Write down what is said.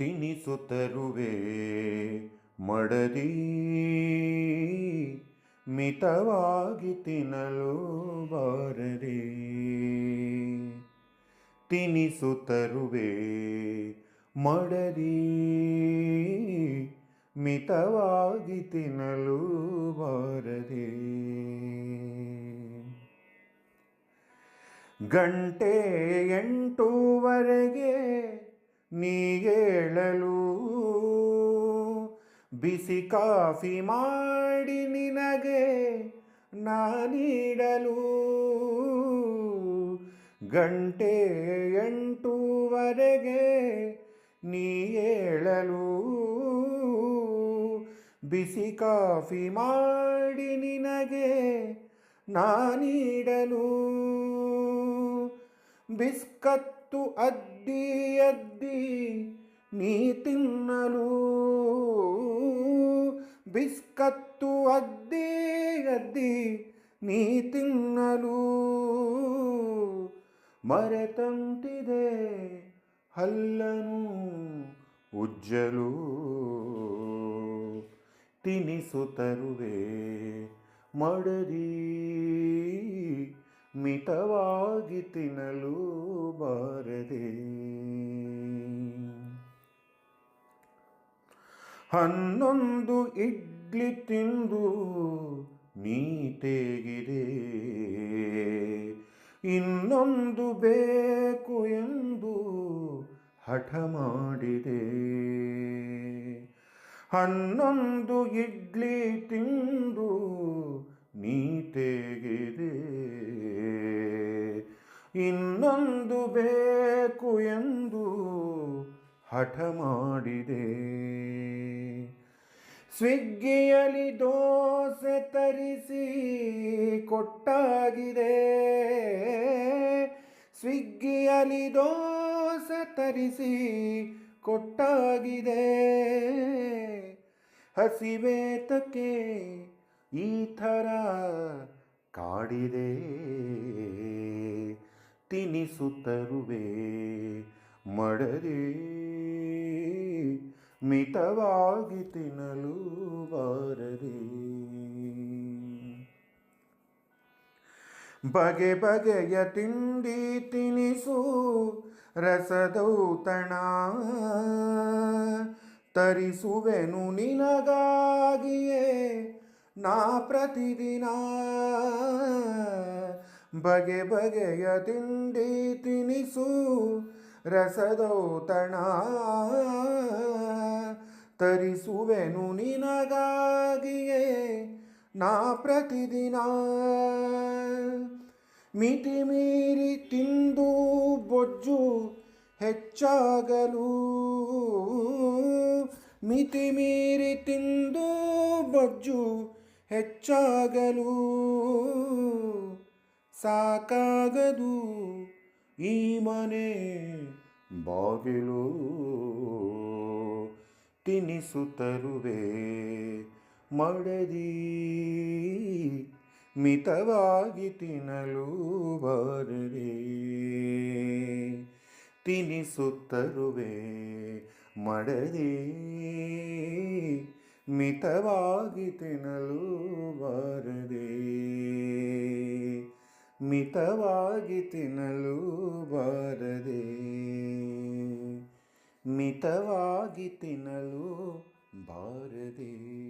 ತಿನಿಸುತ್ತರುವೆ ಮಡದಿ ಮಿತವಾಗಿ ತಿನ್ನಲು ಬಾರದೆ. ತಿನಿಸುತ್ತರುವೆ ಮಡದಿ ಮಿತವಾಗಿ ತಿನ್ನಲು ಬಾರದೆ. ಗಂಟೆ ಎಂಟೂವರೆಗೆ ನೀ ಏಳಲು ಬಿಸಿ ಕಾಫಿ ಮಾಡಿ ನಿನಗೆ ನಾನೀಡಲು ಗಂಟೆ ಎಂಟೂವರೆಗೆ ನೀ ಏಳಲು ಬಿಸಿ ಕಾಫಿ ಮಾಡಿ ನಿನಗೆ ನಾನೀಡಲು ಬಿಸ್ಕತ್ತು ಅದ್ದಿ ಅದ್ದಿ ನೀ ತಿನ್ನಲು. ಬಿಸ್ಕತ್ತು ಅದ್ದಿ ಅದ್ದಿ ನೀ ತಿನ್ನಲು. ಮರೆತಂತಿದೆ ಹಲ್ಲನು ಉಜ್ಜಲು. ತಿನಿಸುತ್ತರುವೆ ಮಡದಿ ಮಿತವಾಗಿ ತಿನ್ನಲು ಬಾರದೆ. ಹನ್ನೊಂದು ಇಡ್ಲಿ ತಿಂದು ನೀತೆಗಿದೆ ಇನ್ನೊಂದು ಬೇಕು ಎಂದು ಹಠ ಮಾಡಿದೆ. ಹನ್ನೊಂದು ಇಡ್ಲಿ ತಿಂದು ನೀ ತೆಗೆದೆ. ಇನ್ನೊಂದು ಬೇಕು ಎಂದು ಹಠ ಮಾಡಿದೆ. ಸ್ವಿಗ್ಗಿಯಲ್ಲಿ ದೋಸೆ ತರಿಸಿ ಕೊಟ್ಟಾಗಿದೆ. ಸ್ವಿಗ್ಗಿಯಲ್ಲಿ ದೋಸೆ ತರಿಸಿ ಕೊಟ್ಟಾಗಿದೆ. ಹಸಿವೇತಕ್ಕೆ ಈ ಥರ ಕಾಡಿದೆ. ತಿನಿಸುತ್ತರುವೆ ಮಡದೆ. ಮಿತವಾಗಿ ತಿನ್ನಲು ಬಾರದೆ. ಬಗೆ ಬಗೆಯ ತಿಂಡಿ ತಿನಿಸು ರಸದೌತಣ. ತರಿಸುವೆನು ನಿನಗಾಗಿಯೇ ನಾ ಪ್ರತಿದಿನ ಬಗೆ ಬಗೆಯ ತಿಂಡಿ ತಿನಿಸು, ರಸದೌತಣ ತರಿಸುವೆನು ನಿನಗಾಗಿಯೇ ನಾ ಪ್ರತಿದಿನ. ಮಿತಿ ಮೀರಿ ತಿಂದು ಬೊಜ್ಜು ಹೆಚ್ಚಾಗಲು, ಮಿತಿ ಮೀರಿ ತಿಂದು ಬೊಜ್ಜು ಹೆಚ್ಚಾಗಲು ಸಾಕಾಗದು ಈ ಮನೆ ಬಾಗಿಲು ತಿನಿಸುತ್ತರುವೆ ಮಡದಿ ಮಿತವಾಗಿ ತಿನ್ನಲು ಬಾರದೆ ತಿನಿಸುತ್ತರುವೆ ಮಡದಿ ಮಿತವಾಗಿ ತಿನ್ನಲು ಬರದೆ. ಮಿತವಾಗಿ ತಿನ್ನಲು ಬರದೆ. ಮಿತವಾಗಿ ತಿನ್ನಲು ಬಾರದೆ.